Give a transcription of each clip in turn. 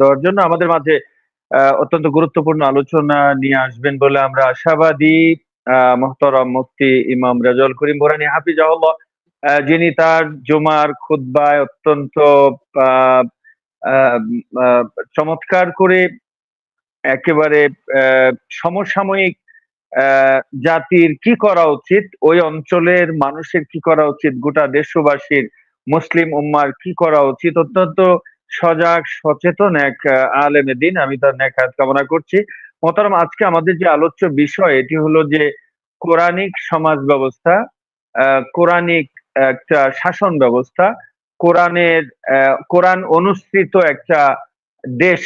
দেওয়ার জন্য আমাদের মাঝে আহ, অত্যন্ত গুরুত্বপূর্ণ আলোচনা নিয়ে আসবেন বলে আমরা আশাবাদী। আহ, মোহতরম মুফতি ইমাম রাজল করিম বোরানি আহ, যিনি তার জুমার খুতবায় অত্যন্ত আহ, আহ, আহ, চমৎকার করে একেবারে আহ, সমসাময়িক আহ, জাতির কি করা উচিত ওই অঞ্চলের মানুষের কি করা উচিত গোটা দেশবাসীর মুসলিম উম্মার কি করা উচিত অত্যন্ত সজাগ, সচেতন এক আলেমে দিন। আমি তার নেখাত কামনা করছি। মোহতারাম, আজকে আমাদের যে আলোচ্য বিষয়, এটি হলো যে কোরআনিক সমাজ ব্যবস্থা কোরআনিক একটা শাসন ব্যবস্থা, কোরআনের কোরআন অনুসৃত একটা দেশ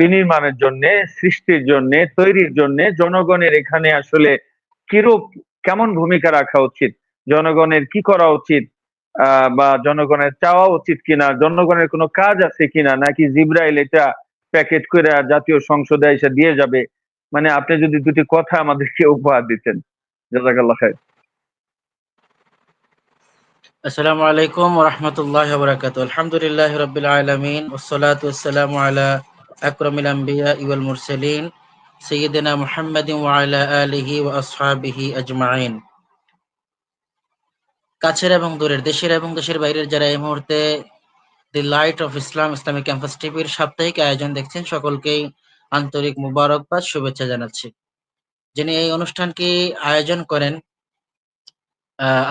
বিনির্মাণের জন্য, সৃষ্টির জন্য, তৈরির জন্য জনগণের এখানে আসলে কিরূপ, কেমন ভূমিকা রাখা উচিত? জনগণের কি করা উচিত? বা জনগণের চাওয়া উচিত কিনা, জনগণের কোনো কাজ আছে কিনা, নাকি জিব্রাইল এটা প্যাকেট করে জাতীয় সংসদে এসে দিয়ে যাবে? মানে আপনি যদি দুটি কথা আমাদেরকে উপহার দিতেন। জাজাকাল্লাহ খায় আসসালামু আলাইকুম রাহমাতুল্লাহি ওয়া বারাকাতুহু। আলহামদুলিল্লাহি রাব্বিল আলামিন। ওয়াসসালাতু ওয়াসসালামু আলা আকরামিল আম্বিয়া ওয়াল মুরসালিন। সাইয়্যিদিনা মুহাম্মাদিন ওয়া আলা আলিহি ওয়া আসহাবিহি আজমাইন। কাছের এবং দূরের দেশের এবং দেশের বাইরের যারা এই মুহূর্তে the light of Islam Islamic campus টিভির সাপ্তাহিক আয়োজন দেখছেন সকলকেই আন্তরিক মুবারকবাদ শুভেচ্ছা জানাচ্ছি। যিনি এই অনুষ্ঠানটি আয়োজন করেন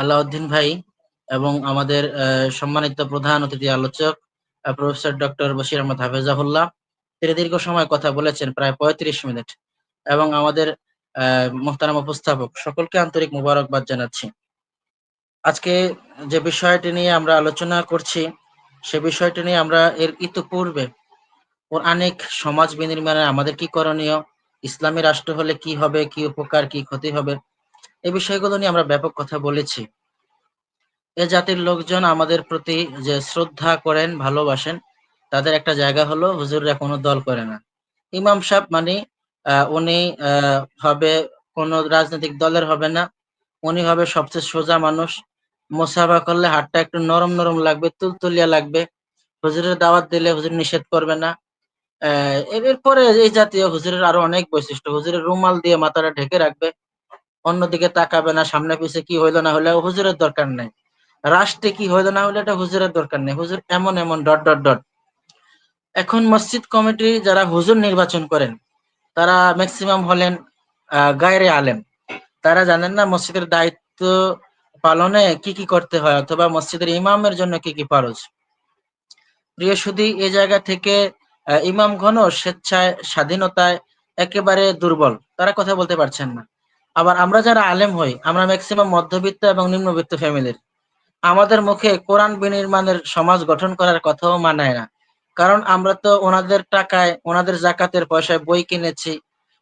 আলাউদ্দিন ভাই এবং আমাদের সম্মানিত প্রধান অতিথি আলোচক প্রফেসর ডক্টর বশির আহমদ হাফেজাহুল্লাহ। তিনি দীর্ঘ সময় কথা বলেছেন প্রায় পঁয়ত্রিশ মিনিট। এবং আমাদের আহ, মোহতারাম উপস্থাপক সকলকে আন্তরিক মুবারকবাদ জানাচ্ছি। আজকে যে বিষয়টি নিয়ে আমরা আলোচনা করছি, সে বিষয়টি নিয়ে আমরা এর ইতিপূর্বে অনেক সমাজ বিনির্মাণে আমাদের কি করণীয়, ইসলামী রাষ্ট্র হলে কি হবে, কি উপকার, কি ক্ষতি হবে, এই বিষয়গুলো নিয়ে আমরা ব্যাপক কথা বলেছি। এ জাতির লোকজন আমাদের প্রতি যে শ্রদ্ধা করেন, ভালোবাসেন, তাদের একটা জায়গা হলো হুজুররা কোনো দল করে না। ইমাম সাহেব মানে উনি হবে কোনো রাজনৈতিক দলের হবে না, উনি হবে সবচেয়ে সোজা মানুষ মোসাফা করলে হাতটা একটু নরম নরম লাগবে তুলতুলিয়া লাগবে। হুজুরের দাওয়াত দিলে হুজুর নিষেধ করবে না। এরপরে এই জাতীয় হুজুরের আরও অনেক বৈশিষ্ট্য। হুজুরের রুমাল দিয়ে মাথাটা ঢেকে রাখবে অন্যদিকে তাকাবে না সামনে পিছে কি হইল না হলে হুজুরের দরকার নেই। রাষ্ট্রে কি হইল না হলে এটা হুজুরের দরকার নেই। হুজুর এমন এমন ডট ডট ডট। এখন মসজিদ কমিটি যারা হুজুর নির্বাচন করেন তারা ম্যাক্সিমাম হলেন আহ, গায়রে আলেম। তারা জানেন না মসজিদের দায়িত্ব পালনে কি কি করতে হয়? অথবা মসজিদের ইমামের জন্য কি কি ফরজ? প্রিয় সুধী এ জায়গা থেকে আহ, ইমামগণ স্বেচ্ছায় স্বাধীনতায় একেবারে দুর্বল। তারা কথা বলতে পারছেন না। আবার আমরা যারা আলেম হই আমরা ম্যাক্সিমাম মধ্যবিত্ত এবং নিম্নবিত্ত ফ্যামিলির আমাদের মুখে কোরআন বিনির্মাণের সমাজ গঠন করার কথাও মানায় না। কারণ আমরা তো ওনাদের টাকায় ওনাদের জাকাতের পয়সায় বই কিনেছি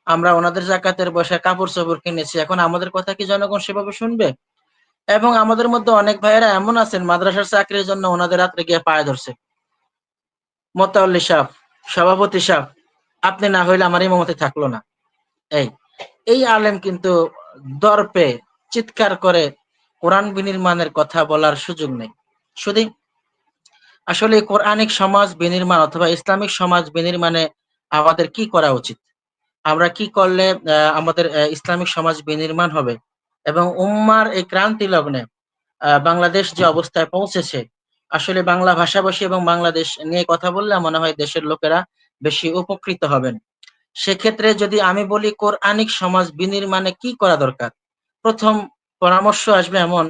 আমরা ওনাদের জাকাতের পয়সায় কাপড় চোপড় কিনেছি। এখন আমাদের কথা কি জনগণ সেভাবে শুনবে? এবং আমাদের মধ্যে অনেক ভাইয়েরা এমন আছেন, মাদ্রাসার চাকরির জন্য ওনাদের রাত্রে গিয়ে পায়ে ধরছে। মোতাল্লি সাহ সভাপতি সাহ আপনি না হইলে আমার ইমামতি থাকল না। এই এই আলেম কিন্তু দর্পে চিৎকার করে কোরআন বিনির্মাণের কথা বলার সুযোগ নেই। শুধু আসলে কোরআনিক সমাজ বিনির্মাণ অথবা ইসলামিক সমাজ বিনির্মাণে আমাদের কি করা উচিত? আমরা কি করলে আমাদের ইসলামিক সমাজ বিনির্মাণ হবে? এবং উম্মার এই ক্রান্তি লগ্নে বাংলাদেশ যে অবস্থায় পৌঁছেছে, আসলে বাংলা ভাষাভাষী এবং বাংলাদেশ নিয়ে কথা বললে মনে হয় দেশের লোকেরা বেশি উপকৃত হবেন। সেক্ষেত্রে যদি আমি বলি কোরআনিক সমাজ বিনির্মাণে কি করা দরকার? প্রথম পরামর্শ আসবে এমন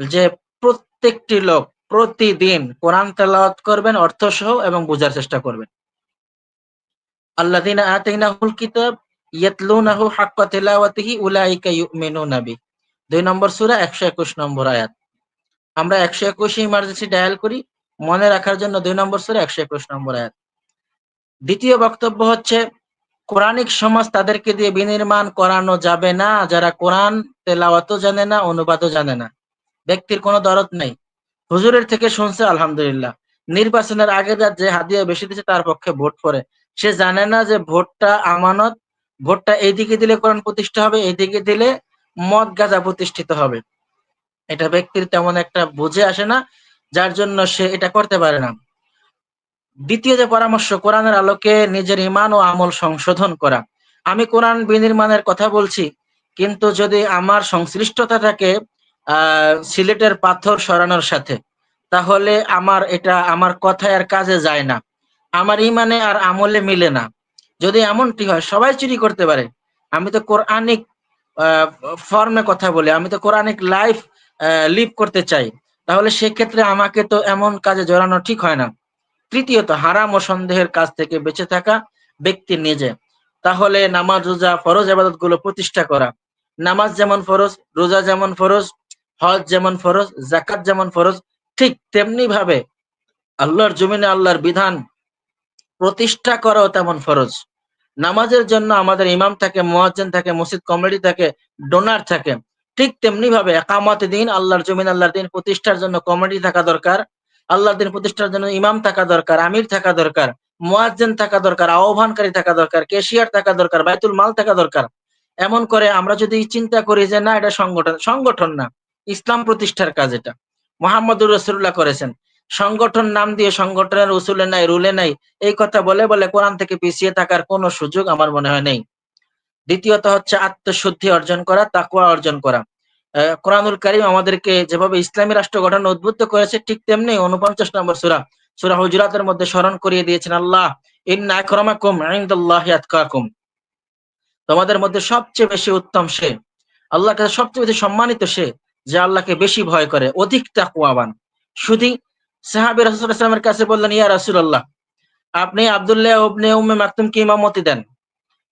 যে প্রত্যেকটি লোক প্রতিদিন কোরআন তেলাওয়াত করবেন অর্থ সহ এবং বোঝার চেষ্টা করবেন। আল্লাযীনা আতাইনাহুল কিতাব ইয়াতলুনাহু হাক্কা তিলাওয়াতিহি উলাইকা ইউমিনুনা বি দুই নম্বর সুরা, একশো একুশ নম্বর আয়াত। আমরা 121 ইমার্জেন্সি ডায়াল করি, মনে রাখার জন্য দুই নম্বর সুরা, একশো একুশ নম্বর আয়াত। দ্বিতীয় বক্তব্য হচ্ছে, কোরআনিক সমাজ তাদেরকে দিয়ে বিনির্মাণ করানো যাবে না, যারা কোরআন তেলাওয়াতও জানে না, অনুবাদও জানে না। ব্যক্তির কোনো দরদ নেই। হুজুরের থেকে শুনছে, আলহামদুলিল্লাহ। নির্বাচনের আগের রাত যে হাদিয়া বেশি দিচ্ছে তার পক্ষে ভোট পড়ে। সে জানে না যে ভোটটা আমানত, ভোটটা এইদিকে দিলে কোরআন প্রতিষ্ঠা হবে, এইদিকে দিলে মদ গাজা প্রতিষ্ঠিত হবে। এটা ব্যক্তির তেমন একটা বুঝে আসে না, যার জন্য সে এটা করতে পারে না। দ্বিতীয় যে পরামর্শ, কোরআনের আলোকে নিজের ইমান ও আমল সংশোধন করা। আমি কোরআন বিনির্মাণের কথা বলছি, কিন্তু যদি আমার সংশ্লিষ্টতা থাকে আহ, সিলেটের পাথর সরানোর সাথে, তাহলে আমার এটা আমার কথায় আর কাজে যায় না। আমার ইমানে আর আমলে মিলে না। যদি এমনটি হয়, সবাই চুরি করতে পারে। আমি তো কোরআনিক ফর্মে কথা বলি। আমি তো কোরআনিক লাইফ লিভ করতে চাই। তাহলে সেক্ষেত্রে আমাকে তো এমন কাজে জড়ানো ঠিক হয় না। তৃতীয়ত, হারাম ও সন্দেহের কাজ থেকে বেঁচে থাকা ব্যক্তি নিজে। তাহলে নামাজ, রোজা, ফরজ আবাদতগুলো প্রতিষ্ঠা করা। নামাজ যেমন ফরজ, রোজা যেমন ফরজ, হজ যেমন ফরজ জাকাত যেমন ফরজ, ঠিক তেমনি ভাবে আল্লাহর জমিনে আল্লাহর বিধান প্রতিষ্ঠা করাও তেমন ফরজ। নামাজের জন্য আমাদের ইমাম থাকে, মোয়াজ্জেন থাকে, মসজিদ কমিটি থাকে ডোনার থাকে। ঠিক তেমনি ভাবে একামত দিন আল্লাহর জমিন, আল্লাহর দিন প্রতিষ্ঠার জন্য কমিটি থাকা দরকার, আল্লাহর দিন প্রতিষ্ঠার জন্য ইমাম থাকা দরকার, আমির থাকা দরকার, মোয়াজ্জেন থাকা দরকার, আহ্বানকারী থাকা দরকার কেশিয়ার থাকা দরকার, বাইতুল মাল থাকা দরকার। এমন করে আমরা যদি চিন্তা করি যে না, এটা সংগঠন সংগঠন না, ইসলাম প্রতিষ্ঠার কাজ এটা। মোহাম্মদুর রসুল্লাহ করেছেন। সংগঠন নাম দিয়ে সংগঠনের উসুলে নাই, রুলে নাই, এই কথা বলে বলে কোরআন থেকে পিছিয়ে থাকার কোনো সুযোগ আমার মনে হয় নেই। দ্বিতীয়ত হচ্ছে আত্মশুদ্ধি অর্জন করা তাকুয়া অর্জন করা। কোরআনুল করিম আমাদেরকে যেভাবে ইসলামী রাষ্ট্র গঠন উদ্বুদ্ধ করেছে, ঠিক তেমনি উনপঞ্চাশ নম্বর সুরা সুরা হুজরাতের মধ্যে স্মরণ করিয়ে দিয়েছেন আল্লাহ, ইন্না তোমাদের মধ্যে সবচেয়ে বেশি উত্তম সে আল্লাহ কাছে সবচেয়ে বেশি সম্মানিত সে, যে আল্লাহকে বেশি ভয় করে, অধিক তাকুয়াবান শুধু সাহাবি রাসুলের কাছে বললেন, ইয়া রাসুল্লাহ আপনি আবদুল্লাহ ওবনে উম্মে মাকতুমকে ইমামতি দেন?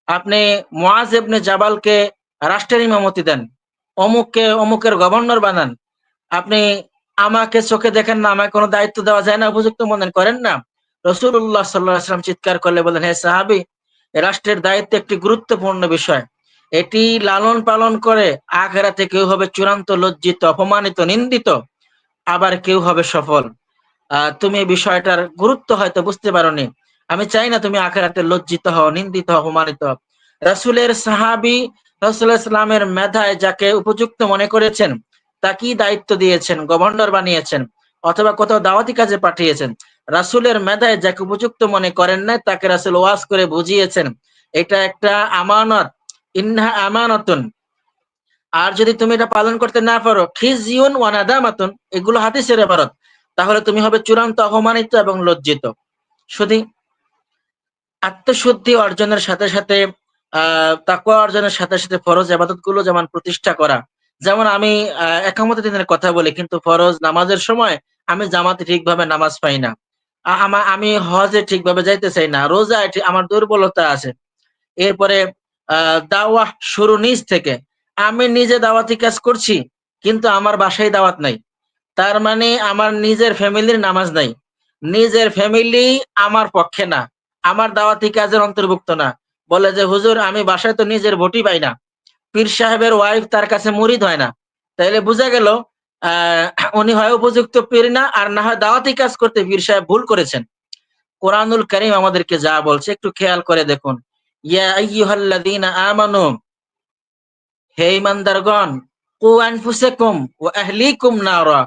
আপনি মোয়াজ এবনে জাবালকে রাষ্ট্রের ইমামতি দেন? অমুককে অমুকের গভর্নর বানান? আপনি আমাকে চোখে দেখেন না আমাকে কোনো দায়িত্ব দেওয়া যায় না, উপযুক্ত মনে করেন না? রসুল্লাহ সাল্লাম চিৎকার করলে বলেন হে সাহাবি রাষ্ট্রের দায়িত্ব একটি গুরুত্বপূর্ণ বিষয়। এটি লালন পালন করে আখেরাতে কেউ হবে চূড়ান্ত লজ্জিত, অপমানিত, নিন্দিত, আবার কেউ হবে সফল। তুমি এই বিষয়টার গুরুত্ব হয়তো বুঝতে পারোনি। আমি চাই না তুমি আখেরাতে লজ্জিত হও, নিন্দিত হও, অপমানিত রাসুলের সাহাবি রাসুল ইসলামের মেধায় যাকে উপযুক্ত মনে করেছেন, তাকেই দায়িত্ব দিয়েছেন, গভর্নর বানিয়েছেন, অথবা কোথাও দাওয়াতি কাজে পাঠিয়েছেন। রাসুলের মেধায় যাকে উপযুক্ত মনে করেন নাই, তাকে রাসুল ওয়াজ করে বুঝিয়েছেন, এটা একটা আমানত, ইন্হা আমানতুন। আর যদি তুমি এটা পালন করতে না পারো, খিজিউন ওয়ানাদামাতুন এগুলো হাদিসের এবারত তাহলে তুমি হবে চূড়ান্ত অপমানিত এবং লজ্জিত। শুধু আত্মশুদ্ধি অর্জনের সাথে সাথে, আহ তাকুয়া অর্জনের সাথে সাথে ফরজ আবাদতগুলো যেমন প্রতিষ্ঠা করা, যেমন আমি একামত দিনের কথা বলি, কিন্তু ফরজ নামাজের সময় আমি জামাতে ঠিকভাবে নামাজ পাই না। আমি হজে ঠিকভাবে যাইতে চাই না, রোজায় আমার দুর্বলতা আছে। এরপরে, আহ দাওয়া শুরু নিজ থেকে। আমি নিজে দাওয়াতি কাজ করছি, কিন্তু আমার বাসায় দাওয়াত নাই। তার মানে আমার নিজের ফ্যামিলির নামাজ নাই। নিজের ফ্যামিলি আমার পক্ষে না। আমার দাওয়াতি কাজের অন্তর্ভুক্ত না। বলে যে, হুজুর, আমি বাসায় তো নিজের ভোটই পাই না। পীর সাহেবের ওয়াইফ তার কাছে মুরিদ হয় না। তাইলে বোঝা গেল উনি হয় উপযুক্ত পীর না, আর না হয় দাওয়াতি কাজ করতে পীর সাহেব ভুল করেছেন। কোরআনুল করিম আমাদেরকে যা বলছে, একটু খেয়াল করে দেখুন। ইয়া হে ইমানদারগণ কু আনফুসাকুম ওয়া আহলিকুম নারা।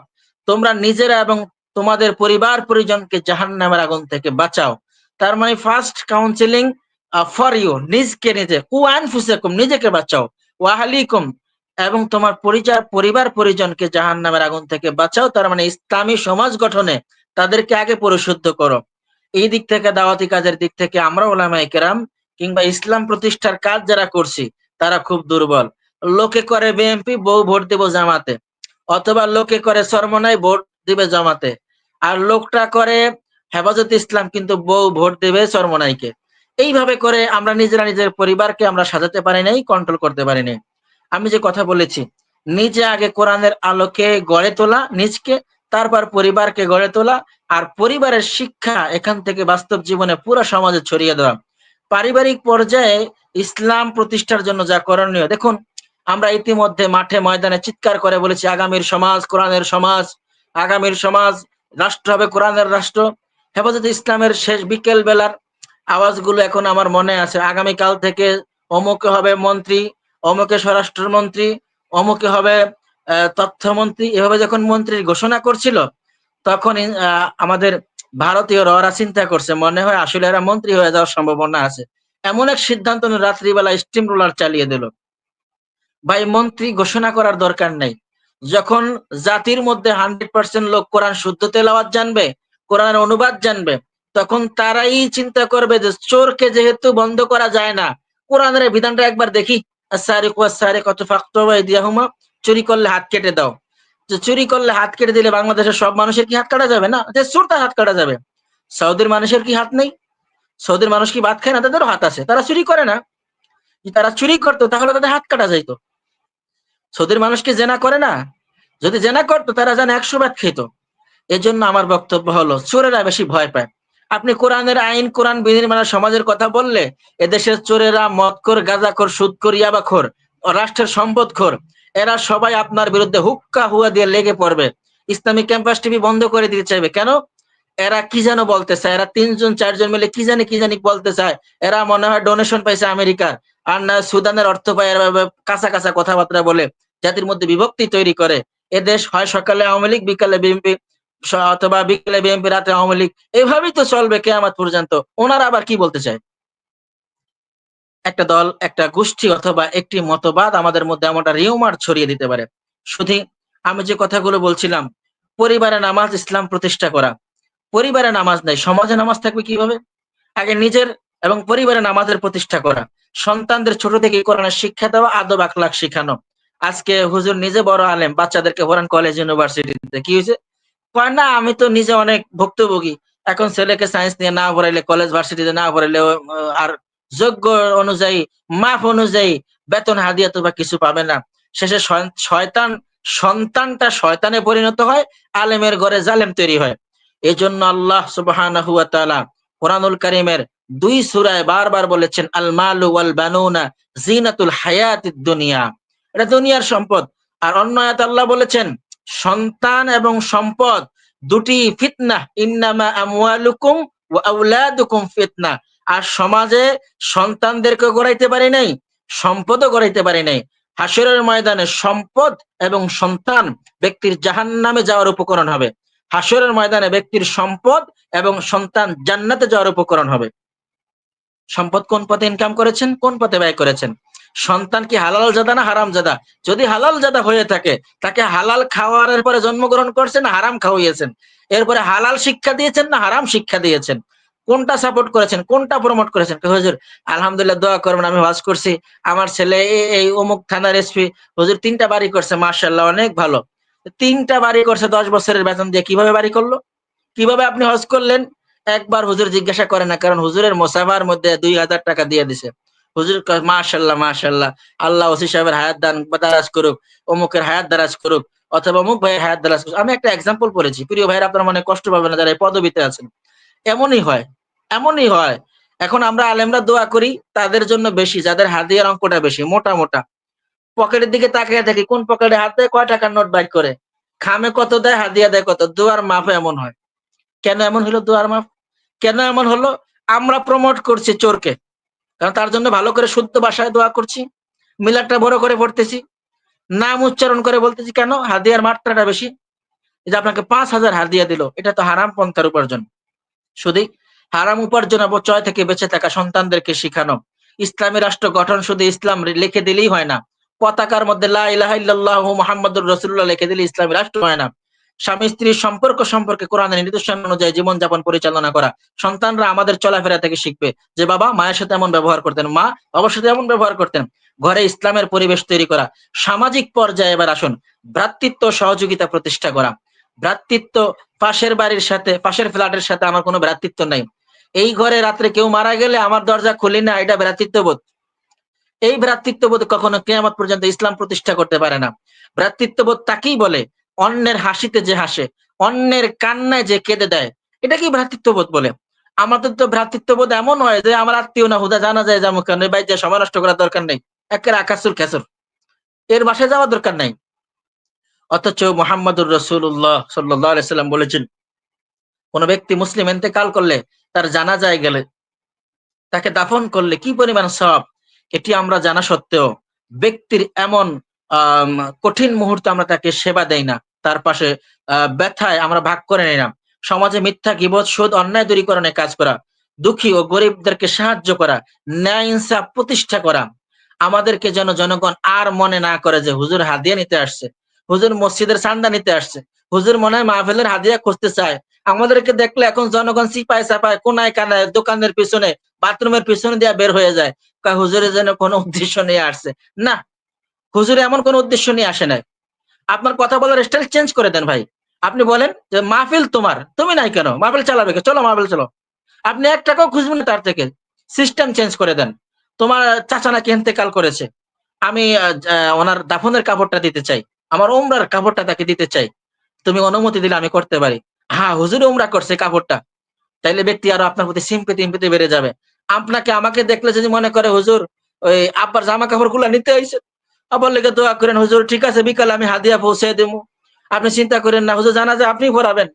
তোমরা নিজেরা এবং তোমাদের পরিবার পরিজনকে জাহান্নামের আগুন থেকে বাঁচাও। তার মানে ফার্স্ট কাউন্সিলিং ফর ইউ নিজকে নিজে, কু আনফুসাকুম, নিজেকে বাঁচাও। ওয়া আহলিকুম, এবং তোমার পরিচয়, পরিবার পরিজনকে জাহান্নামের আগুন থেকে বাঁচাও। তার মানে ইসলামী সমাজ গঠনে তাদেরকে আগে পরিশুদ্ধ করো। এই দিক থেকে, দাওয়াতি কাজের দিক থেকে আমরা ওলামাই কেরাম কিংবা ইসলাম প্রতিষ্ঠার কাজ যারা করছি, তারা খুব দুর্বল। লোকে করে বিএনপি, বউ ভোট দেব জামাতে। অথবা লোকে করে সরমনাই ভোট দিবে জামাতে। আর লোকটা করে হেফাজত ইসলাম, কিন্তু বউ ভোট দেবে সরমনাইকে এইভাবে করে আমরা নিজেরা নিজের পরিবারকে আমরা সাজাতে পারি নাই কন্ট্রোল করতে পারি নাই। আমি যে কথা বলেছি, নিজে আগে কোরআনের আলোকে গড়ে তোলা, নিজকে, তারপর পরিবারকে গড়ে তোলা, আর পরিবারের শিক্ষা এখান থেকে বাস্তব জীবনে পুরো সমাজে ছড়িয়ে দেওয়া। পারিবারিক পর্যায়ে ইসলাম প্রতিষ্ঠার জন্য যা করণীয়, দেখুন আমরা ইতিমধ্যে মাঠে ময়দানে চিৎকার করে বলেছি, আগামীর সমাজ কোরআনের সমাজ, আগামীর সমাজ, রাষ্ট্র হবে কোরআনের রাষ্ট্র। হেফাজত ইসলামের শেষ বিকেল বেলার আওয়াজগুলো এখন আমার মনে আছে। আগামীকাল থেকে অমুকে হবে মন্ত্রী, অমুকে স্বরাষ্ট্রমন্ত্রী, অমুকে হবে তথ্যমন্ত্রী। এভাবে যখন মন্ত্রীর ঘোষণা করছিল, তখন আমাদের ভারতীয়রা ওরা চিন্তা করছে, মনে হয় আসলে এরা মন্ত্রী হয়ে যাওয়ার সম্ভাবনা আছে। এমন এক সিদ্ধান্ত রাত্রিবেলা স্টিম রোলার চালিয়ে দিল। ভাই, মন্ত্রী ঘোষণা করার দরকার নেই। যখন জাতির মধ্যে হান্ড্রেড পার্সেন্ট লোক কোরআন শুদ্ধ তেলাওয়াত জানবে, কোরআনের অনুবাদ জানবে, তখন তারাই চিন্তা করবে যে চোরকে যেহেতু বন্ধ করা যায় না, কোরআনের বিধানটা একবার দেখি। চুরি করলে হাত কেটে দাও। যে চুরি করলে হাত কেটে দিলে বাংলাদেশের সব মানুষের কি হাত কাটা যাবে না? যে চোর তার হাত কাটা যাবে। সৌদির মানুষের কি হাত নেই? সৌদির মানুষ কি ভাত খায় না? তাদেরও হাত আছে। তারা চুরি করে না। তারা চুরি করতো, তাহলে তাদের হাত কাটা যাইতো। সৌদির মানুষ কি জেনা করে না? যদি জেনা করতো, তারা জানে একশো ভাত খেত। এজন্য আমার বক্তব্য হলো, চোরেরা বেশি ভয় পায়। আপনি কোরআনের আইন, কোরআন বিনির্মাণ সমাজের কথা বললে, এদেশের চোরেরা মদখোর, গাঁজাখোর, সুদখোর, ইয়াবাখোর, রাষ্ট্রের সম্পদখোর, এরা সবাই আপনার বিরুদ্ধে হুক্কা হুয়া দিয়ে লেগে পড়বে। ইসলামিক ক্যাম্পাস টিভি বন্ধ করে দিতে চাইবে কেন? এরা কি যেন বলতে চায়? এরা তিনজন, চারজন মিলে কি জানি কি জানি বলতে চায়? এরা মনে হয় ডোনেশন পাইছে আমেরিকার। আর না সুদানের অর্থ পায় কাঁচা কাঁচা কথাবার্তা বলে, জাতির মধ্যে বিভক্তি তৈরি করে। এ দেশ হয় সকালে আওয়ামী লীগ, বিকালে বিএনপি অথবা বিকেলে বিএনপি, রাতে আওয়ামী লীগ। এভাবেই তো চলবে কেয়ামত পর্যন্ত। ওনারা আবার কি বলতে চায়? একটা দল, একটা গোষ্ঠী অথবা একটি মতবাদ আমাদের মধ্যে এমনটা রিউমার ছড়িয়ে দিতে পারে। শুধু আমি যে কথাগুলো বলছিলাম, পরিবারে নামাজ ইসলাম প্রতিষ্ঠা করা। পরিবারে নামাজ নাই, সমাজে নামাজ থাকবে কীভাবে? আগে নিজের এবং পরিবারে নামাজের প্রতিষ্ঠা করা। সন্তানদের ছোট থেকে কোরআনের শিক্ষা দেওয়া, আদব আখলাখ শিখানো। আজকে হুজুর নিজে বড় আলেম, বাচ্চাদেরকে পড়ান কলেজ, ইউনিভার্সিটিতে। কি হয়েছে? কয়, না, আমি তো নিজে অনেক ভুক্তভোগী। এখন ছেলেকে সায়েন্স নিয়ে না পড়াইলে কলেজ ভার্সিটিতে না পড়াইলে আর যোগ্য অনুযায়ী মাপ অনুযায়ী বেতন, হাদিয়া তো বা কিছু পাবে না। শেষে শয়তান, সন্তানটা শয়তানে পরিণত হয়, আলেমের ঘরে জালেম তৈরি হয়। এই জন্য আল্লাহ সুবাহ কোরআনুল করিমের দুই সুরায় বারবার বলেছেন আল মালু ওয়াল বানুনা জিনাতুল হায়াতিদ দুনিয়া। এটা দুনিয়ার সম্পদ। আর অন্য আয়াত আল্লাহ বলেছেন, সন্তান এবং সম্পদ দুটি ফিতনা। ইন্নামা আমওয়ালুকুম ওয়া আওলাদুকুম ফিতনা। আর সমাজে সন্তানদেরকে গড়াইতে পারি নাই, সম্পদও গড়াইতে পারি নাই। হাসরের ময়দানে সম্পদ এবং সন্তান ব্যক্তির জাহান নামে যাওয়ার উপকরণ হবে। হাসরের ময়দানে ব্যক্তির সম্পদ এবং সন্তান জান্নাতে যাওয়ার উপকরণ হবে। সম্পদ কোন পথে ইনকাম করেছেন? কোন পথে ব্যয় করেছেন? সন্তান কি হালাল জাদা না হারাম জাদা? যদি হালাল জাদা হয়ে থাকে, তাকে হালাল খাওয়ার পরে জন্মগ্রহণ করছেন হারাম খাওয়াইয়েছেন এরপরে হালাল শিক্ষা দিয়েছেন, না হারাম শিক্ষা দিয়েছেন? কোনটা সাপোর্ট করেছেন? কোনটা প্রমোট করেছেন? হুজুর, আলহামদুলিল্লাহ দোয়া করবেন, আমি ওয়াজ করছি। আমার ছেলে এই অমুক থানার এসপি হুজুর তিনটা বাড়ি করছে মার্শাল্লাহ অনেক ভালো। তিনটা বাড়ি করছে, দশ বছরের বেতন দিয়ে কীভাবে বাড়ি করল? কীভাবে আপনি হজ করলেন? একবার হুজুর জিজ্ঞাসা করে না, কারণ হুজুরের মোসাফার মধ্যে দুই হাজার টাকা দিয়ে দিছে। হুজুর মাশাল্লাহ মাশাল্লাহ আল্লাহ ওসি সাহেবের হায়াত দান, দারাজ করুক, অমুকের হায়াত দারাজ করুক, অথবা অমুক ভাইয়ের হায়াত দারাজ করুক। আমি একটা এক্সাম্পল পড়েছি। প্রিয় ভাইয়ের, আপনার মনে কষ্ট পাবেন না, যারা এই পদবিতে আছেন। এমনই হয় এমনই হয়। এখন আমরা আলেমরা দোয়া করি, তাদের জন্য বেশি, যাদের হাদিয়ার অঙ্কটা বেশি, মোটা মোটা। পকেটের দিকে তাকিয়ে থাকি কোন পকেটে হাত কয় টাকার নোট বাইর করে? খামে কত দেয় হাদিয়া দেয় কত? দোয়ার মাপ এমন হয়। কেন এমন হলো দোয়ার মাপ কেন এমন হলো? আমরা প্রমোট করছি চোরকে। কারণ তার জন্য ভালো করে শুদ্ধ ভাষায় দোয়া করছি মিলারটা বড় করে পড়তেছি, নাম উচ্চারণ করে বলতেছি, কেন? হাদিয়ার মাত্রাটা বেশি। যে আপনাকে পাঁচ হাজার হাদিয়া দিল, এটা তো হারাম পন্থার উপার্জন। শুধু হারাম উপার্জন অবচয় থেকে বেঁচে থাকা সন্তানদেরকে শিখানো। ইসলামী রাষ্ট্র গঠন শুধু ইসলাম লিখে দিলেই হয় না। পতাকার মধ্যে লাহ মোহাম্মদুর রসুল্লাহ লিখে দিলে ইসলামী রাষ্ট্র হয় না। স্বামী স্ত্রীর সম্পর্ক সম্পর্কে কোরআনের নির্দেশন অনুযায়ী জীবনযাপন পরিচালনা করা। সন্তানরা আমাদের চলাফেরা থেকে শিখবে যে বাবা, মায়ের সাথে এমন ব্যবহার করতেন। মা সাথে এমন ব্যবহার করতেন। ঘরে ইসলামের পরিবেশ তৈরি করা। সামাজিক পর্যায়ে এবার আসুন। ভ্রাতৃত্ব সহযোগিতা প্রতিষ্ঠা করা। ভ্রাতৃত্ব পাশের বাড়ির সাথে, পাশের ফ্ল্যাটের সাথে আমার কোনো ভ্রাতৃত্ব নাই। এই ঘরে রাত্রে কেউ মারা গেলে আমার দরজা খুলি না, এটা ভ্রাতৃত্ববোধ। এই ভ্রাতৃত্ববোধ কখনো কেয়ামত পর্যন্ত ইসলাম প্রতিষ্ঠা করতে পারে না। ভ্রাতৃত্ববোধ তাকেই বলে অন্যের হাসিতে যে হাসে, অন্যের কান্নায় যে কেঁদে দেয়, এটা কি ভ্রাতৃত্ববোধ বলে? আমাদের তো ভ্রাতৃত্ববোধ এমন হয় যে আমার আত্মীয় না হুদা জানা যায় যেমন কেন বাইরে সময় নষ্ট করার দরকার নেই। একের আকাশুর খেসর। এর বাসায় যাওয়ার দরকার নাই। অথচ মোহাম্মদুর রসুল্লাহ সাল্লাম বলেছেন, কোন ব্যক্তি মুসলিম এতেকাল করলে তার জানা যায় গেলে, তাকে দাফন করলে কি পরিমাণ সব এটি আমরা জানা সত্ত্বেও ব্যক্তির এমন কঠিন মুহূর্তে আমরা তাকে সেবা দেই না। তার পাশে ব্যথায় আমরা ভাগ করে নিলাম। সমাজে মিথ্যা, গিবত, সুদ, অন্যায় দূরীকরণে কাজ করা, দুঃখী ও গরিবদেরকে সাহায্য করা, ন্যায়, ইনসাফ প্রতিষ্ঠা করা। আমাদেরকে যেন জনগণ আর মনে না করে যে হুজুর হাদিয়া নিতে আসছে, হুজুর মসজিদের চান্দা নিতে আসছে, হুজুর মনে হয় মাহফিলের হাদিয়া খুঁজতে চায়। আমাদেরকে দেখলে এখন জনগণ সিপায় সাপায় কোনায় কানায়, দোকানের পিছনে, বাথরুমের পিছনে দিয়ে বের হয়ে যায়। হুজুরের যেন কোনো উদ্দেশ্য নিয়ে আসছে না, হুজুরে এমন কোনো উদ্দেশ্য নিয়ে আসে নাই। আপনার কথা বলার স্টাইল চেঞ্জ করে দেন ভাই। আপনি বলেন যে, মাহফিল তোমার, তুমি নাই কেন? মাহফিল চালাবে? চলো মাহফিল, চলো। আপনি এক টাকাও খুঁজবেন না তার থেকে। সিস্টেম চেঞ্জ করে দেন। তোমার চাচা নাকি ইন্তেকাল করেছে। আমি ওনার দাফনের কাপড়টা দিতে চাই। আমার ওমরার কাপড়টা তাকে দিতে চাই। তুমি অনুমতি দিলে আমি করতে পারি। হ্যাঁ হুজুর ওমরা করছে কাপড়টা। তাইলে ব্যক্তি আরও আপনার প্রতি সিম্পেতি ইম্পেতি বেড়ে যাবে। আপনাকে আমাকে দেখলে যদি মনে করে, হুজুর, ওই আব্বার জামা কাপড়গুলা নিতে আইছে আবার লেগে দোয়া করেন, হুজুর, ঠিক আছে, বিকালে আমি হাদিয়া পৌঁছে দেবো আপনি চিন্তা করেন না, হুজুর জানা যায় আপনি পড়াবেন।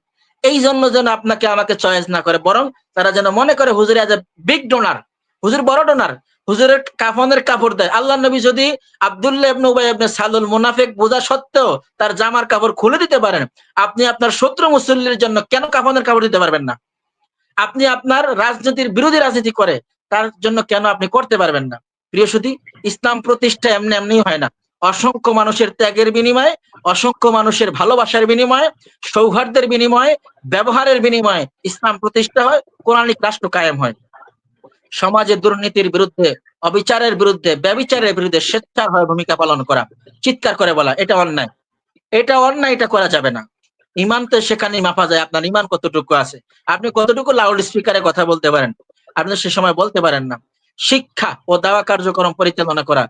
এই জন্য যেন আপনাকে আমাকে চয়েস না করে, বরং তারা যেন মনে করে হুজুর এজ এ বিগ ডোনার হুজুর বড় ডোনার হুজুরের কাফনের কাপড় দেয়। আল্লাহ নবী যদি আব্দুল্লাহ সালুল মুনাফিক বোঝা সত্ত্বেও তার জামার কাপড় খুলে দিতে পারেন, আপনি আপনার শত্রু মুসল্লির জন্য কেন কাফনের কাপড় দিতে পারবেন না? আপনি আপনার রাজনীতির বিরোধী রাজনীতি করে, তার জন্য কেন আপনি করতে পারবেন না? প্রিয় সুধী, ইসলাম প্রতিষ্ঠা এমনি এমনি হয় না। অসংখ্য মানুষের ত্যাগের বিনিময়ে, অসংখ্য মানুষের ভালোবাসার বিনিময়ে, সৌহার্দ্যের বিনিময়ে, ব্যবহারের বিনিময়ে ইসলাম প্রতিষ্ঠা হয় কোরআনিক রাষ্ট্র কায়েম হয়। সমাজে দুর্নীতির বিরুদ্ধে, অবিচারের বিরুদ্ধে, ব্যবিচারের বিরুদ্ধে স্বেচ্ছার হয়ে ভূমিকা পালন করা, চিৎকার করে বলা, এটা অন্যায়। এটা অন্যায়, এটা করা যাবে না। ইমান তো সেখানেই মাপা যায়, আপনার ইমান কতটুকু আছে? আপনি কতটুকু লাউড স্পিকারে কথা বলতে পারেন? আপনি সে সময় বলতে পারেন না। শিক্ষা ও দাওয়া কার্যক্রম পরিচালনা করা।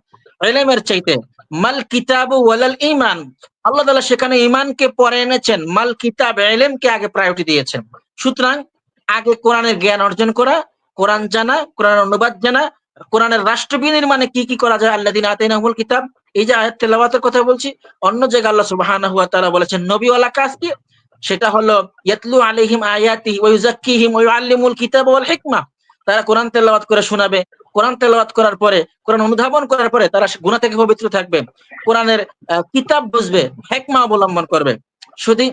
এলেমের চাইতে, মাল কিতাব ওয়ালাল ইমান আল্লাহ তালা সেখানে ইমানকে পরে এনেছেন, মাল কিতাব এলেমকে আগে প্রায়োরিটি দিয়েছেন। সুতরাং আগে কোরআনের জ্ঞান অর্জন করা, কোরআন জানা, কোরআনের অনুবাদ জানা, কোরআনের রাষ্ট্র বিনির্মাণে কি কি করা যায় আল্লাহ দিন আতাইনাহুল কিতাব, এই যে আয়াত তেলাওয়াতের কথা বলছি, অন্য জায়গায় আল্লাহ সুবহানাহু ওয়া তাআলা বলেছেন, নবীওয়ালা কাজ কি? সেটা হলো, ইয়াতলু আলাইহিম আয়াতি ওয়া ইউযাক্কিহিম ওয়া ইউআল্লিমুল কিতাব ওয়াল হিকমা। তারা কোরআন তেলাওয়াত করে শোনাবে। কোরআন তেলাওয়াত করার পরে, কোরআন অনুধাবন করার পরে তারা গুনাহ থেকে পবিত্র থাকবে। কোরআনের কিতাব বুঝবে, হেকমা অবলম্বন করবে। শুধু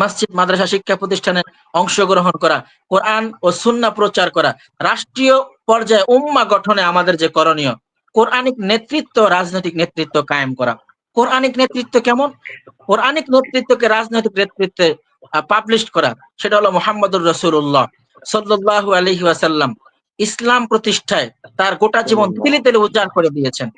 মসজিদ, মাদ্রাসা, শিক্ষা প্রতিষ্ঠানে অংশগ্রহণ করা, কোরআন ও সুন্নাহ প্রচার করা, রাষ্ট্রীয় পর্যায়ে উম্মা গঠনে আমাদের যে করণীয়, কোরআনিক নেতৃত্ব, রাজনৈতিক নেতৃত্ব কায়েম করা। কোরআনিক নেতৃত্ব কেমন? কোরআনিক নেতৃত্বকে রাজনৈতিক নেতৃত্বে পাবলিশ করা। সেটা হলো মোহাম্মদুর রসুল্লাহ সাল্লাল্লাহু আলাইহি ওয়াসাল্লাম ইসলাম প্রতিষ্ঠায় তার গোটা জীবন তিলে তিলে উজাড় করে দিয়েছেন।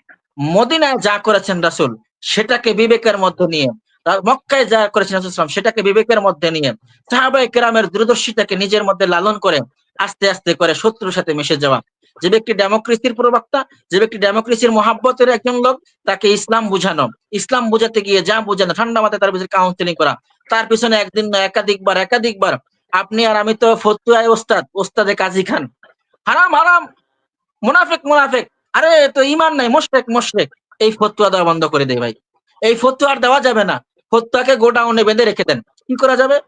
মদিনায় যা করেছেন রাসূল সেটাকে বিবেকের মধ্যে নিয়ে তার মক্কায় যা করেছেন রাসূল সাল্লাল্লাহু আলাইহি ওয়াসাল্লাম, সেটাকে বিবেকের মধ্যে নিয়ে সাহাবায়ে কেরামের দূরদর্শিতাকে নিজের মধ্যে লালন করে আস্তে আস্তে করে শত্রুর সাথে মিশে যাওয়া। যে ব্যক্তি ডেমোক্রেসির প্রবক্তা যে ব্যক্তি ডেমোক্রেসির মহাব্বতের একজন লোক তাকে ইসলাম বুঝানো। ইসলাম বুঝাতে গিয়ে যা বুঝানো ঠান্ডা মাথায় তার পিছনে কাউন্সিলিং করা। তার পিছনে একদিন না একাধিকবার একাধিকবার আপনি আর আমি তো ফতুয়ায় ওস্তাদ, ওস্তাদে কাজী খান। হারাম হারাম। মুনাফেক মুনাফেক। আরে, তো ইমান নাই, মোশরেক মোশরেক। এই ফতুয়া দেওয়া বন্ধ করে দেয় ভাই। এই ফতুয়া আর দেওয়া যাবে না। ফতুয়াকে গোডাউনে বেঁধে রেখে দেন। কি করা যাবে?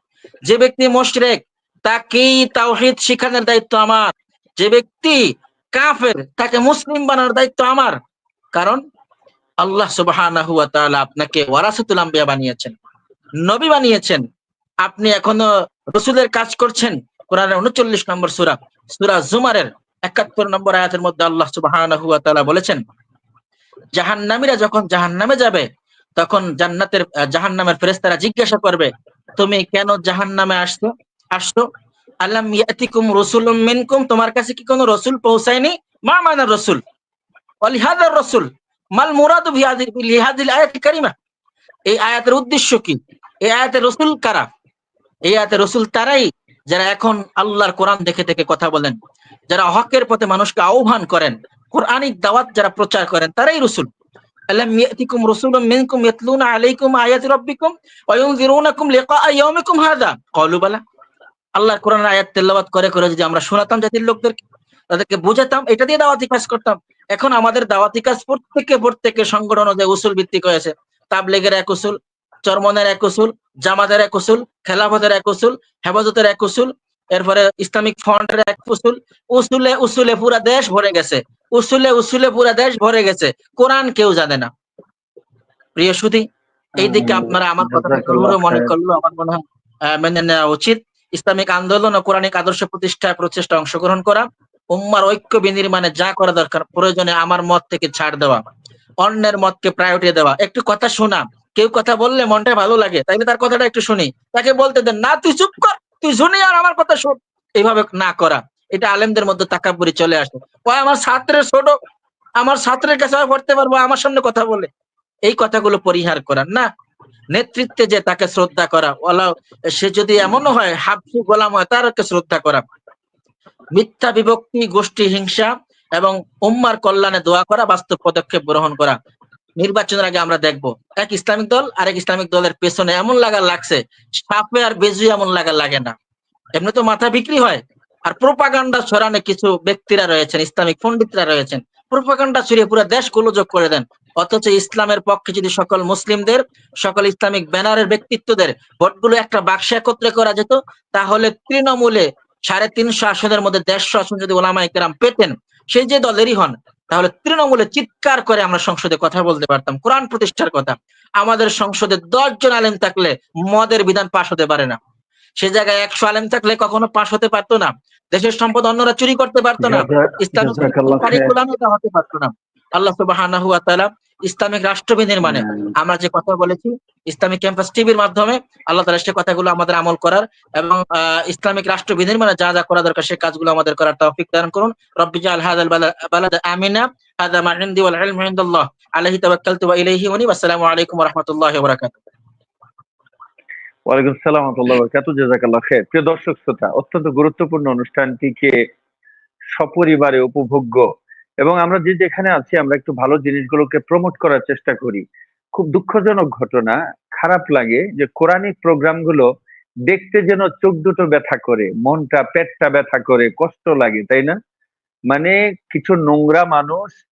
যে ব্যক্তি মোশরেক তাকেই তাওহীদ শিখানোর দায়িত্ব আমার। যে ব্যক্তি কাফের, তাকে মুসলিম বানানোর দায়িত্ব আমার। কারণ আল্লাহ তাআলা আপনাকে ওয়ারাসাতুল আম্বিয়া বানিয়েছেন। নবী বানিয়েছেন। আপনি এখনও রসুলের কাজ করছেন কোরআনের উনচল্লিশ নম্বর সূরা সূরা জুমারের একাত্তর নম্বর আয়াতের মধ্যে আল্লাহ তাআলা বলেছেন জাহান্নামীরা যখন জাহান্নামে যাবে তখন জান্নাতের আহ, জাহান্নামের ফেরেশতারা জিজ্ঞাসা করবে তুমি কেন জাহান্নামে আসছো? আসছো? আল্লাম ইয়াতিকুম রসুল মিনকুম? তোমার কাছে কি কোনো রসুল পৌঁছায়নি? মা মানা রসুল। অলিহাদার রসুল মাল মুরাদু বিহাদিল আয়াত কারিমা। এই আয়াতের উদ্দেশ্য কি? এই আয়াতের রসুল কারা? এই আয়াতের রসুল তারাই যারা এখন আল্লাহর কোরআন দেখে দেখে কথা বলেন, যারা হকের পথে মানুষকে আহ্বান করেন, কোরআনিক দাওয়াত যারা প্রচার করেন, তারাই রসুল। মিনকুম আলাইকুম আয়াতি আয়াত করে করে আমরা শোনাতাম জাতির লোকদেরকে, তাদেরকে বোঝাতাম, এটা দিয়ে কাজ করতাম। এখন আমাদের দাওয়াতি কাজ প্রত্যেকে প্রত্যেকে সংগঠন উসুল ভিত্তিক হয়েছে। তাবলিগের এক উসুল, চরমনের এক উসুল জামাতের এক উসুল খেলাফতের এক উসুল হেফাজতের এক উসুল এরপরে ইসলামিক ফ্রন্টের এক উসুল। উসুলে উসুলে পুরা দেশ ভরে গেছে। উসুলে উসুলে পুরা দেশ ভরে গেছে। কোরআন কেউ জানে না। প্রিয় সুধী এই দিকে আপনারা আমার কথা মনে করল আমার মনে হয় মেনে নেওয়া উচিত। ইসলামিক আন্দোলন ও কোরআনিক আদর্শ প্রতিষ্ঠায় প্রচেষ্টা অংশগ্রহণ করা উম্মার ঐক্য বিনির্মাণে যা করা দরকার প্রয়োজনে আমার মত থেকে ছাড় দেওয়া অন্যের মতকে প্রায়োরিটি দেওয়া। একটু কথা শোনা কেউ কথা বললে মনটা ভালো লাগে, তাইলে তার কথাটা একটু শুনি। তাকে বলতে দেন, না, তুই চুপ কর, তুই শুনি আর আমার কথা শোন। এইভাবে না করা। এটা আলেমদের মধ্যে তাকাব্বুরি চলে আসে। ও আমার ছাত্রের ছোট, আমার ছাত্রের কাছে আমি পড়তে পারব, আমার সামনে কথা বলে। এই কথাগুলো পরিহার করা না। নেতৃত্বে যে তাকে শ্রদ্ধা করা ওলা সে যদি এমনও হয় হাফসু গোলাম হয় তারকে শ্রদ্ধা করা। মিথ্যা বিভক্তি, গোষ্ঠী হিংসা এবং উম্মার কল্যাণে দোয়া করা বাস্তব পদক্ষেপ গ্রহণ করা। নির্বাচনের আগে আমরা দেখব। এক ইসলামিক দল, আরেক ইসলামিক দলের পেছনে এমন লাগা লাগছে, সাপে আর বেজু এমন লাগা লাগে না। এমনি তো মাথা বিক্রি হয়। আর প্রোপাগান্ডা ছড়ানো কিছু ব্যক্তিরা রয়েছেন, ইসলামিক পন্ডিতরা রয়েছেন। প্রোপাগান্ডা ছড়িয়ে পুরো দেশ গোলযোগ করে দেন। অথচ ইসলামের পক্ষে যদি সকল মুসলিমদের, সকল ইসলামিক ব্যানারের ব্যক্তিত্বদের ভোটগুলো একটা বাক্সে একত্রে করা যেত, তাহলে তৃণমূলে সাড়ে তিনশো আসনের মধ্যে দেড়শো আসন যদি ওলামাই কেরাম পেতেন, সেই যে দলেরই হন তাহলে তৃণমূলে চিৎকার করে আমরা সংসদে কথা বলতে পারতাম কোরআন প্রতিষ্ঠার কথা। আমাদের সংসদে দশ জন আলেম থাকলে মদের বিধান পাশ হতে পারে না। সে জায়গায় একশো আলেম থাকলে কখনো পাশ হতে পারতো না। দেশের সম্পদ অন্যরা চুরি করতে পারতো না। এটা হতে পারতো না। আল্লাহ সুবাহ ইসলামিক রাষ্ট্র বিনির্মাণে। আমরা যে কথা বলেছি ইসলামিক ক্যাম্পাস টিভির মাধ্যমে আল্লাহ তাআলা সে কথাগুলো আমাদের আমল করার এবং আহ, ইসলামিক রাষ্ট্র বিনির্মাণে যা যা করা দরকার সেই কাজগুলো আমাদের করার তৌফিক দান করুন। রব্বি জাল হাযাল বালা- আমিনা হাযা মা ইনদি ওয়াল ইলমু ইনদাল্লাহ। আলাইহি তাওয়াক্কালতু ওয়া ইলাইহি উনীব আসসালামু আলাইকুম ওয়া রাহমাতুল্লাহি ওয়া বারাকাতুহু। ওয়ালাইকুম জাজাকাল্লাহ খের প্রিয় দর্শক শ্রোতা অত্যন্ত গুরুত্বপূর্ণ অনুষ্ঠানটিকে সপরিবারে উপভোগ্য এবং আমরা যে যেখানে আছি, আমরা একটু ভালো জিনিসগুলোকে প্রমোট করার চেষ্টা করি। খুব দুঃখজনক ঘটনা, খারাপ লাগে যে কোরআনিক প্রোগ্রামগুলো দেখতে যেন চোখ দুটো ব্যথা করে, মনটা, পেটটা ব্যথা করে, কষ্ট লাগে, তাই না? মানে কিছু নোংরা মানুষ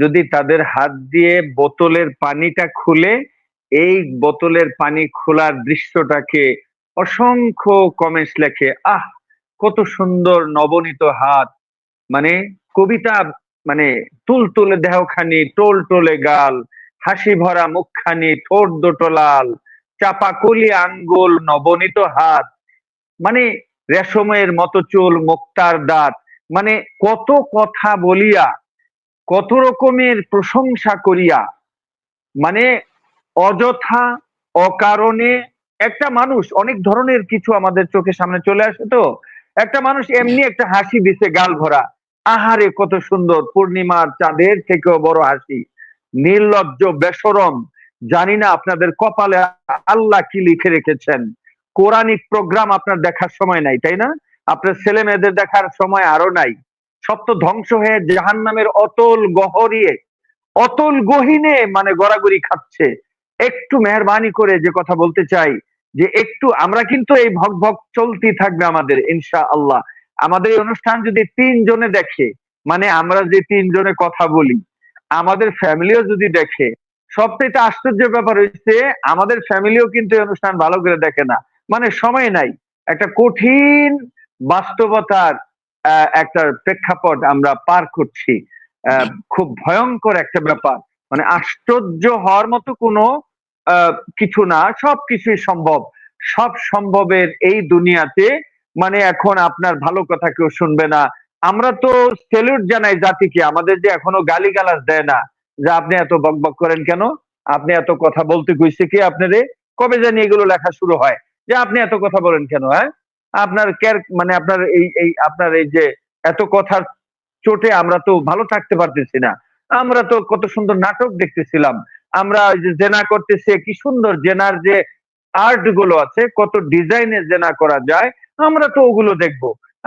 যদি তাদের হাত দিয়ে বোতলের পানিটা খুলে, এই বোতলের পানি খোলার দৃশ্যটাকে অসংখ্য কমেন্টস লেখে, আহ, কত সুন্দর নবনীত হাত। মানে কবিতা মানে তুলতুলে দেহখানি, টোল টোলে গাল, হাসি ভরা মুখখানি, ঠোঁট দুটো লাল, চাপা কলি আঙ্গুল, নবনীত হাত। মানে রেশমের মতো চুল, মুক্তার দাঁত। মানে কত কথা বলিয়া, কত রকমের প্রশংসা করিয়া। মানে অযথা, অকারণে একটা মানুষ, অনেক ধরনের কিছু আমাদের চোখের সামনে চলে আসে তো। একটা মানুষ এমনি একটা হাসি দিছে, গাল ভরা। আহারে কত সুন্দর, পূর্ণিমার চাঁদের থেকেও বড় হাসি। নির্লজ্জ বেসরম, জানি না আপনাদের কপালে আল্লাহ কি লিখে রেখেছেন। কোরআনিক প্রোগ্রাম আপনার দেখার সময় নাই, তাই না? আপনার ছেলে মেয়েদের দেখার সময় আরও নাই। সব তো ধ্বংস হয়ে জাহান নামের অতল গহরিয়ে, অতল গহিনে মানে গড়াগড়ি খাচ্ছে। একটু মেহরবানি করে যে কথা বলতে চাই, যে একটু আমরা কিন্তু এই ভক ভক চলতেই থাকবে আমাদের ইনশা আল্লাহ আমাদের এই অনুষ্ঠান যদি তিনজনে দেখে মানে আমরা যে তিনজনে কথা বলি, আমাদের ফ্যামিলিও যদি দেখে সবথেকে আশ্চর্যের ব্যাপার হচ্ছে আমাদের ফ্যামিলিও কিন্তু এই অনুষ্ঠান ভালো করে দেখে না। মানে সময় নাই। একটা কঠিন বাস্তবতার একটা প্রেক্ষাপট আমরা পার করছি। খুব ভয়ঙ্কর একটা ব্যাপার। মানে আশ্চর্য হওয়ার মতো কোনো কিছু না। সবকিছুই সম্ভব। সব সম্ভবের এই দুনিয়াতে মানে এখন আপনার ভালো কথা কেউ শুনবে না। আমরা তো সেলুট জানাই জাতিকে, আমাদের যে এখনও গালিগালাজ দেয় না, যে আপনি এত বকবক করেন কেন? আপনি এত কথা বলতে কইছে কি আপনারে? কবে জানি এগুলো লেখা শুরু হয়। যে আপনি এত কথা বলেন কেন হ্যাঁ? আপনার কেয়ার মানে আপনার এই এই, আপনার এই যে এত কথার চোটে আমরা তো ভালো থাকতে পারতেছি না। আমরা তো কত সুন্দর নাটক দেখতেছিলাম। আমরা যে জেনা করতেছে, কি সুন্দর জেনার যে আর্টগুলো আছে, কত ডিজাইনে জেনা করা যায়। আমরা তো ওগুলো দেখব।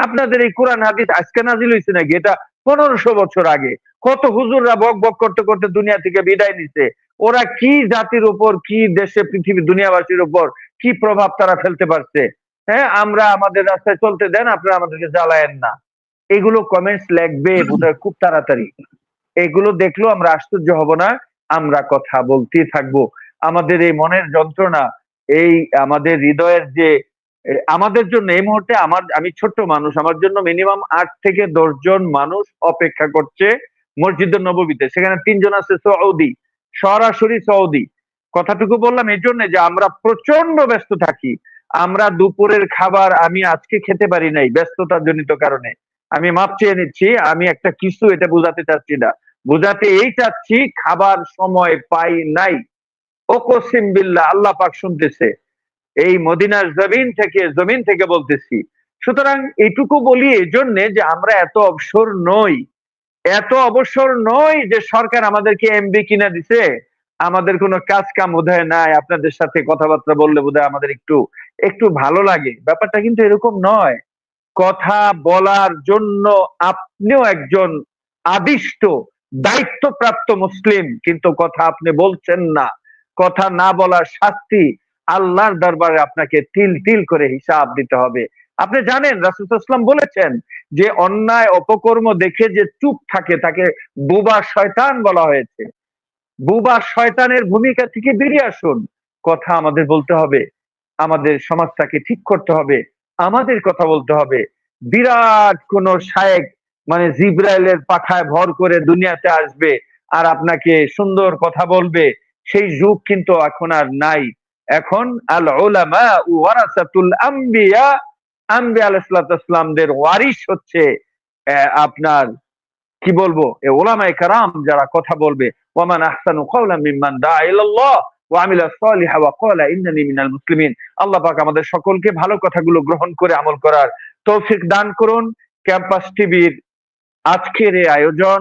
আপনাদের এই কোরআন হাদিস আজকে নাজিল হয়েছে নাকি? এটা পনেরোশো বছর আগে। কত হুজুররা বক বক করতে করতে দুনিয়া থেকে বিদায় নিছে। ওরা কি জাতির উপর, কি দেশে পৃথিবী দুনিয়াবাসীর উপর কি প্রভাব তারা ফেলতে পারছে? হ্যাঁ আমরা আমাদের রাস্তায় চলতে দেন, আপনারা আমাদেরকে জ্বালায়েন না। এগুলো কমেন্টস বোধহয় খুব তাড়াতাড়ি। এগুলো দেখলেও আমরা আশ্চর্য হব না। আমরা কথা বলতেই থাকব। আমাদের এই মনের যন্ত্রণা, এই আমাদের হৃদয়ের যে আমাদের জন্য এই মুহূর্তে আমার, আমি ছোট্ট মানুষ, আমার জন্য মিনিমাম আট থেকে দশ জন মানুষ অপেক্ষা করছে মসজিদের নববীতে। সেখানে তিনজন আছে সৌদি, সরাসরি সৌদি। কথাটুকু বললাম এই জন্য যে আমরা প্রচণ্ড ব্যস্ত থাকি। আমরা দুপুরের খাবার আমি আজকে খেতে পারি নাই ব্যস্ততার জনিত কারণে। আমি মাপ চেয়ে নিচ্ছি, আমি একটা কিছু এটা বোঝাতে চাচ্ছি না। বোঝাতে এই চাচ্ছি, খাবার সময় পাই নাই। ও কসিম বিল্লাহ, আল্লাহ পাক শুনতেছে। এই মদিনার জমিন থেকে জমিন থেকে বলতেছি। সুতরাং এটুকু বলি এই জন্যে যে আমরা এত অবসর নই। এত অবসর নই যে সরকার আমাদেরকে এমবি কিনা দিছে। আমাদের কোনো কাজ কাম বোধহয় নাই। আপনাদের সাথে কথাবার্তা বললে বোধহয় আমাদের একটু একটু ভালো লাগে। ব্যাপারটা কিন্তু এরকম নয়। কথা বলার জন্য আপনিও একজন আদিষ্ট, দায়িত্বপ্রাপ্ত মুসলিম। কিন্তু কথা আপনি বলছেন না। কথা না বলার শাস্তি আল্লাহর দরবারে আপনাকে তিল তিল করে হিসাব দিতে হবে। আপনি জানেন রাসুলাম বলেছেন যে, অন্যায় অপকর্ম দেখে যে চুপ থাকে, তাকে বুবা শয়তান বলা হয়েছে। বুবা শয়তানের ভূমিকা থেকে বেরিয়ে আসুন। কথা আমাদের বলতে হবে। আমাদের সমাজটাকে ঠিক করতে হবে। আমাদের কথা বলতে হবে। বিরাট কোন শায়েক মানে জিব্রাইলের পাখায় ভর করে দুনিয়াতে আসবে আর আপনাকে সুন্দর কথা বলবে। সেই যুগ কিন্তু এখন আর নাই। এখন আল ওলামা ওয়ারাসাতুল আম্বিয়া আম্বিয়া আলাইহিসসালামদের ওয়ারিশ হচ্ছে আপনার, কি বলব, এ ওলামায়ে কারাম যারা কথা বলবে, ওয়ামান আহসানু কাওলাম মিম্মান দাআ ইলাল্লাহ আল্লাহ পাক আমাদের সকলকে ভালো কথাগুলো গ্রহণ করে আমল করার তৌফিক দান করুন। ক্যাম্পাস টিভির আজকের এই আয়োজন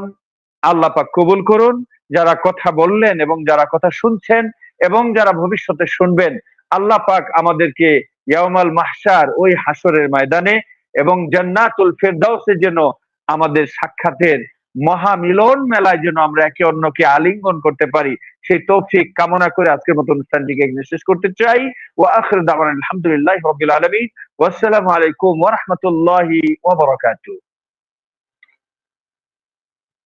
আল্লাহ পাক কবুল করুন। যারা কথা বললেন এবং যারা কথা শুনছেন এবং যারা ভবিষ্যতে শুনবেন, আল্লাহ পাক আমাদেরকে ইয়াউমাল মাহশার ওই হাসরের ময়দানে এবং জান্নাতুল ফেরদাউসে যেন আমাদের সাক্ষাতের মহামিলন মেলায় যেন আমরা একে অন্যকে আলিঙ্গন করতে পারি, সেই তৌফিক কামনা করে আজকের মতো অনুষ্ঠানটিকে এখানে শেষ করতে চাই। ও আখির দাওয়ান আলহামদুলিল্লাহ রাব্বিল আলামিন। ওয়াসসালামু আলাইকুম ওয়া রাহমাতুল্লাহি ওয়া বারাকাতুহু।